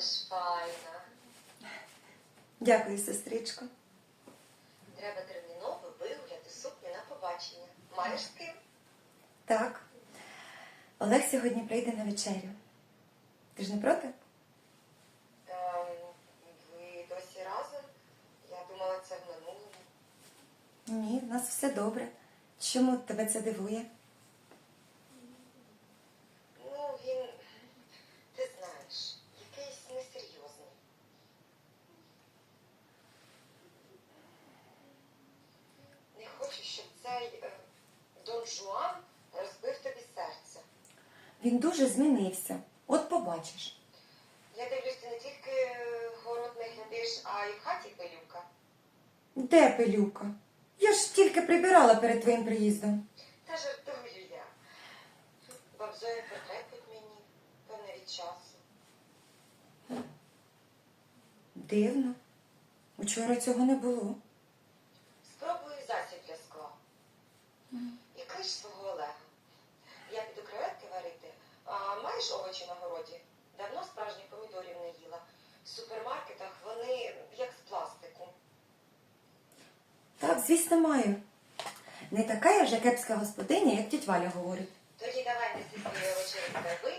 ж файна. Дякую, сестричко. Треба терміново вигуляти сукню на побачення. Маєш з ким? Так. Олег сьогодні прийде на вечерю. Ти ж не проти? Ем, ви досі разом? Я думала, це в минулому. Ні, в нас все добре. Чому тебе це дивує? Жуан розбив тобі серце. Він дуже змінився. От побачиш. Я дивлюсь, ти не тільки е, город не глядиш, а й в хаті пилюка. Де пилюка? Я ж тільки прибирала перед твоїм приїздом. Та жартую я. Бабзоя потрапить мені, певне від часу. Дивно. Учора цього не було. Клич свого Олега. Я піду креветки варити. А маєш овочі на городі? Давно справжніх помідорів не їла. В супермаркетах вони як з пластику. Так, звісно, маю. Не така я вже кепська господиня, як тіть Валя говорить. Тоді давай неси свої овочі до ви